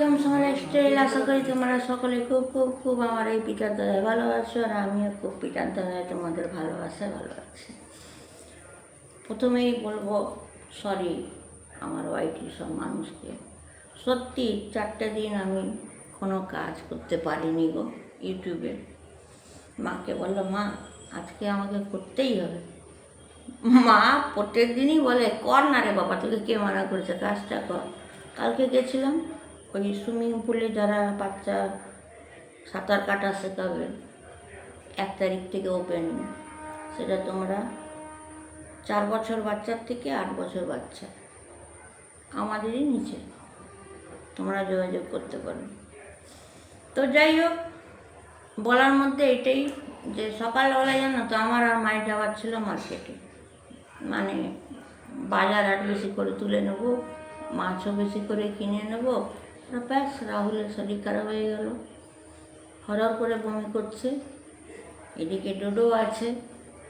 Welcome সমাজ style আশা করি তোমরা সকলে খুব খুব খুব আমার এই পিতার দাদায় ভালো আছো আর আমিও খুব পিতার দাদায় তোমাদের ভালোবাসায় ভালো আছি। প্রথমেই বলব সরি আমার ওয়াইটি সব মানুষকে। সত্যি, চারটে দিন আমি কোনো কাজ করতে পারিনি গো ইউটিউবে মাকে বলল মা, আজকে আমাকে করতেই হবে। মা প্রত্যেক দিনই বলে, কর না রে বাবা, তোকে কে মানা করেছে? কাজটা কর। কালকে গেছিলাম ওই সুইমিং পুলে যারা বাচ্চা সাঁতার কাটা শেখাবে এক তারিখ থেকে ওপেন সেটা তোমরা চার বছর বাচ্চার থেকে আট বছর বাচ্চা। আমাদেরই নিচে। তোমরা যোগাযোগ করতে পারো। তো যাই হোক, বলার মধ্যে এটাই যে সকালবেলা জানো তো আমার আর মায়ের যাওয়ার ছিল মার্কেটে মানে বাজার আর বেশি করে তুলে নেব, মাছও বেশি করে কিনে নেব ব্যাস রাহুলের শরীর খারাপ হয়ে গেল। হরর করে বমি করছে। এদিকে ডোডো আছে।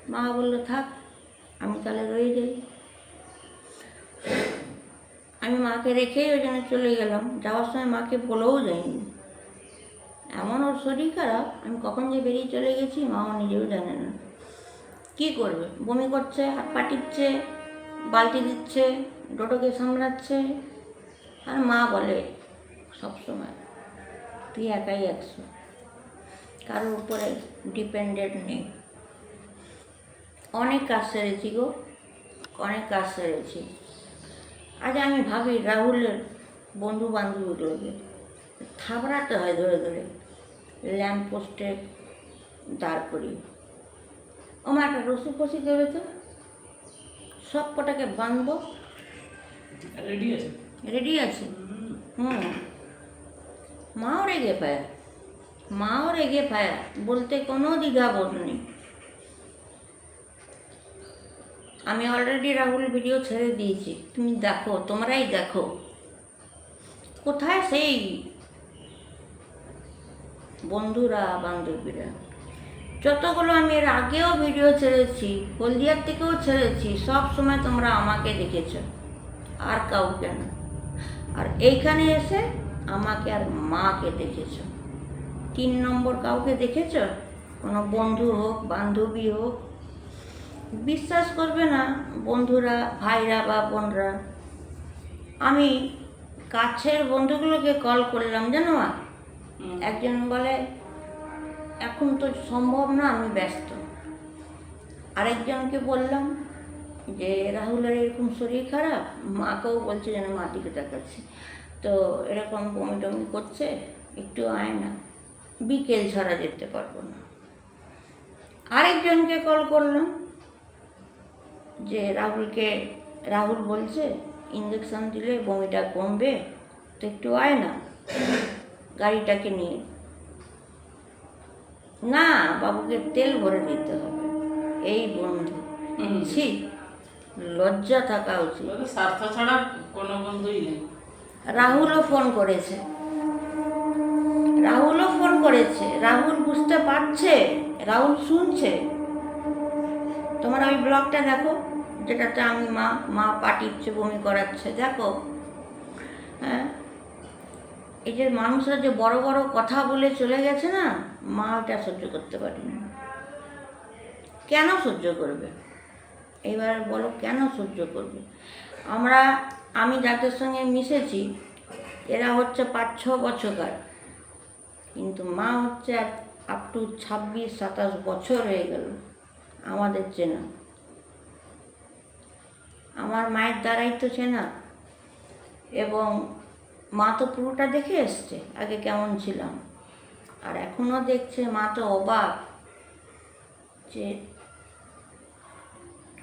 মা বলল, থাক, আমি তাহলে রয়ে যাই। আমি মাকে রেখেই ওই জন্য চলে গেলাম। যাওয়ার সময় মাকে বলেও যাইনি। এমন ওর শরীর খারাপ, আমি কখন যে বেরিয়ে চলে গেছি মাও নিজেও জানে না। কী করবে? বমি করছে, হাত পা টিপছে, বালতি দিচ্ছে ডোটোকে সামলাচ্ছে। আর মা বলে সবসময় তুই একাই একশো। কারোর উপরে ডিপেন্ডেন্ট নেই। অনেক কাজ সেরেছি গো। অনেক কাজ সেরেছি। আজ আমি ভাবি রাহুলের বন্ধু বান্ধবীগুলোকে থাবড়াতে হয় ধরে ধরে। ল্যাম্প পোস্টে দাঁড় করি আমার একটা রসি ফসি দেবে তো? সব কটাকে বাঁধবো। রেডি আছে? রেডি আছে? হুম। মাও রেগে পায়। মাও রেগে পায় বলতে কোনো দ্বিধা বোধ নেই। আমি অলরেডি রাহুল ভিডিও ছেড়ে দিয়েছি। তুমি দেখো, তোমরাই দেখো। কোথায় সেই বন্ধুরা, বান্ধবীরা? যতগুলো আমি এর আগেও ভিডিও ছেড়েছি, হলদিয়ার থেকেও ছেড়েছি, সব সময় তোমরা আমাকে দেখেছ। আর কাউকে না। আর এইখানে এসে আমাকে আর মাকে দেখেছ। তিন নম্বর কাউকে দেখেছ? কোনো বন্ধু হোক বান্ধবী হোক। বিশ্বাস করবে না বন্ধুরা ভাইরা বা বোনরা। আমি কাছের বন্ধুগুলোকে কল করলাম জানো একজন বলে এখন তো সম্ভব না আমি ব্যস্ত। আরেকজনকে বললাম যে রাহুলের এরকম শরীর খারাপ? মাকেও বলছে যেন মা দিকে দেখাচ্ছি তো এরকম বমি টমি করছে একটু আয় না বিকেল ছাড়া যেতে পারব না। আরেকজনকে কল করলাম যে রাহুলকে রাহুল বলছে ইঞ্জেকশন দিলে বমিটা কমবে তো একটু আয় না গাড়িটাকে নিয়ে। না বাবুকে তেল ভরে দিতে হবে এই বন্ধু। ছি লজ্জা থাকা উচিত। স্বার্থ ছাড়া কোনো বন্ধুই নেই। রাহুলও ফোন করেছে। রাহুলও ফোন করেছে। রাহুল বুঝতে পারছে, রাহুল শুনছে। তোমার ওই ব্লগটা দেখো, যেটাতে আমি মা মা পাটিচ্ছে বমি করাচ্ছে, দেখো। হ্যাঁ? এই যে মানুষরা যে বড় বড় কথা বলে চলে গেছে না, মা ওটা সহ্য করতে পারেনি কেন সহ্য করবে? এবার বলো কেন সহ্য করবে? আমরা আমি যাদের সঙ্গে মিশেছি, এরা হচ্ছে পাঁচ, ছ বছরকার। কিন্তু মা হচ্ছে আপ টু ছাব্বিশ, সাতাশ বছর হয়ে গেল আমাদের চেনা। আমার মায়ের দ্বারাই তো চেনা। এবং মা তো পুরোটা দেখে এসছে, আগে কেমন ছিলাম। আর এখনও দেখছে মা তো অবাক যে,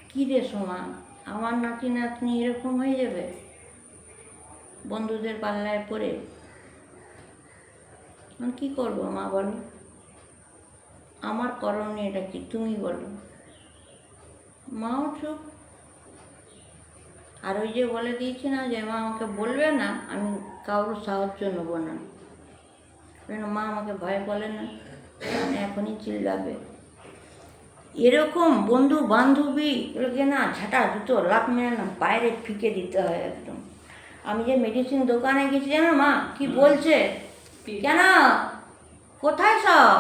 কী রে সোমা আমার নাতি নাতনি এরকম হয়ে যাবে? বন্ধুদের পাল্লায় পড়ে? কী করব মা বলো? আমার করণীয় এটা কি তুমি বলো। মাও চুপ। আর ওই যে বলে দিয়েছি না যে মা আমাকে বলবে না, আমি কারোর সাহায্য নেব না। কেন মা আমাকে ভয় বলে না? এখনই চিল্লাবে। এরকম বন্ধু বান্ধবী এগুলোকে না ঝাঁটা জুতো লাভ মেরে না বাইরে ফিকে দিতে হয় একদম। আমি যে মেডিসিন দোকানে গেছি জানো মা কি বলছে? কেন? কোথায় সব?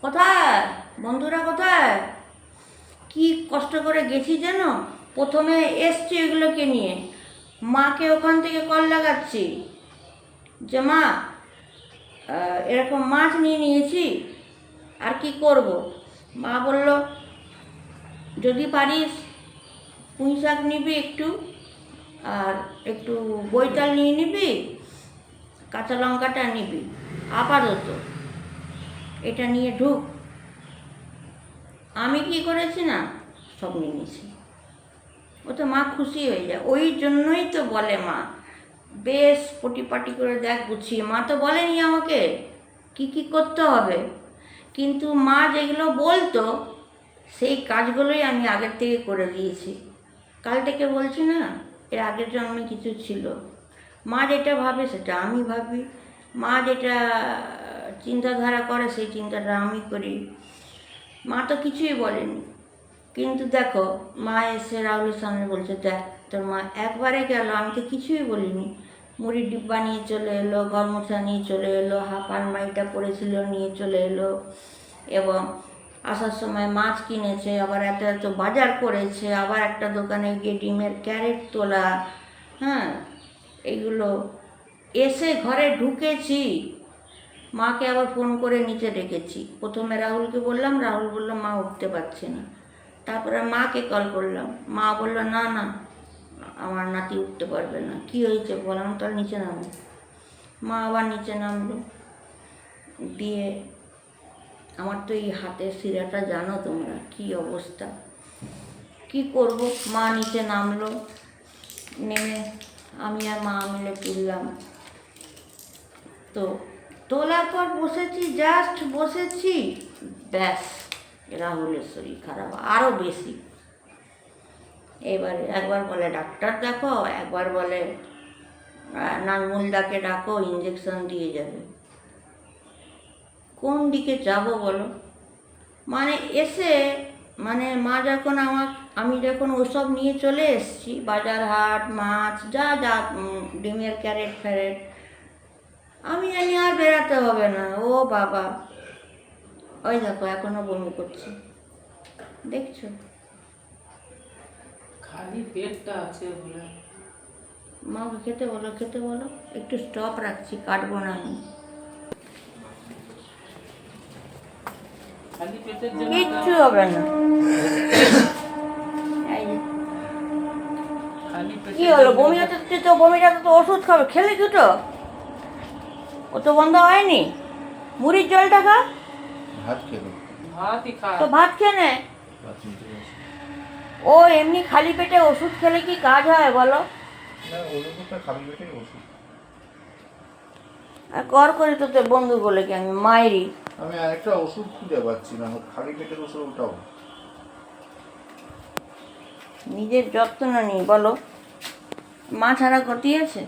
কোথায়? বন্ধুরা কোথায়? কি কষ্ট করে গেছি যেন প্রথমে এসছি এগুলোকে নিয়ে। মাকে ওখান থেকে কল লাগাচ্ছি। যে মা এরকম মাছ নিয়ে নিয়েছি। আর কি করব? মা বলল, যদি পারিস, পুঁই শাক নিবি একটু, আর একটু বৈতাল নিয়ে নিবি, কাঁচা লঙ্কাটা নিবি, আপাতত। এটা নিয়ে ঢুক। আমি কি করেছি না? সব নিয়ে নিয়েছি। ও তো মা খুশি হয়ে যায়। ওই জন্যই তো বলে মা। বেশ পটিপাটি করে দেখ গুছিয়ে। মা তো বলেনি আমাকে। কি কি করতে হবে? কিন্তু মা যেগুলো বলতো, সেই কাজগুলোই আমি আগের থেকে করে দিয়েছি। কাল থেকে বলছি না, এর আগের জন্মে কিছু ছিল। মা যেটা ভাবে সেটা আমি ভাবি। মা যেটা চিন্তাধারা করে সেই চিন্তাটা আমি করি। মা তো কিছুই বলেনি। কিন্তু দেখো, মা এসে রাহুলের সামনে বলছে, দেখ, তোর মা একবারে গেল, আমি তো কিছুই বলিনি। মুড়ির ডিব্বা নিয়ে চলে এলো গরমশা নিয়ে চলে এলো, হাফ আলমারিটা পড়েছিল নিয়ে চলে এলো এবং আসার সময় মাছ কিনেছে, আবার একটা তো বাজার করেছে, আবার একটা দোকানে গিয়ে ডিমের ক্যারেট তোলা হ্যাঁ এগুলো এসে ঘরে ঢুকেছি। মাকে আবার ফোন করে নিচে ডেকেছি। প্রথমে রাহুলকে বললাম, রাহুল বলল, মা উঠতে পারছে না। তারপরে মাকে কল করলাম। মা বলল, না না আমার নাতি উঠতে পারবে না। কি হয়েছে বললাম তাহলে নিচে নামো মা আবার নিচে নামলো। দিয়ে আমার তো এই হাতের শিরাটা জানো তোমরা, কি অবস্থা? কি করব? মা নিচে নামলো। নেমে আমি আর মা মিলে তুললাম। তো তোলার পর বসেছি জাস্ট বসেছি। ব্যাস রাহুলের শরীর খারাপ আরও বেশি। এবারে একবার বলে ডাক্তার দেখো একবার বলে আহ, নাজমুলদাকে ডাকো ইঞ্জেকশন দিয়ে যাবে। কোন দিকে যাব বলো? মানে এসে মানে মা যখন আমার আমি যখন ওসব নিয়ে চলে এসেছি বাজার হাট মাছ যা যা ডিমের ক্যারেট ফ্যারেট আমি জানি আর বেরাতে হবে না। ও বাবা। ওই দেখো এখনও বমি করছে। দেখছ? খালি পেটটা আছে বলে। মাকে খেতে বলো খেতে বলো। একটু স্টপ রাখছি কাটবো না আমি। কিচ্ছু হবে না। কি হলো বমি তো- হচ্ছে তো ওষুধ খাবে খেলে দুটো ও তো বন্ধ হয়নি। মুড়ির জলটা খা। ভাত খেলো। ভাতই খা। তো ভাত খেয়ে নে। ও এমনি খালি পেটে ওষুধ খেলে কি কাজ হয় বলো? কর করি তো তোর বন্ধু বলে কি আমি মায়েরই আমি আরেকটা ওষুধ খুঁজে পাচ্ছি না খালি পেটের ওষুধ ওটাও। নিজের যত্ন নিই বলো। মা ছাড়া গতি আছে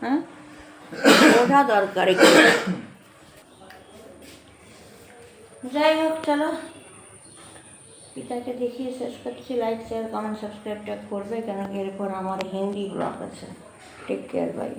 হ্যাঁ? বোঝা দরকার। যাই হোক চলো। পিতাকে দেখিয়ে শেষ করছি। লাইক শেয়ার কমেন্ট সাবস্ক্রাইবটা করবে কেন এরপর আমার হিন্দি ব্লগ আছে। Take care bye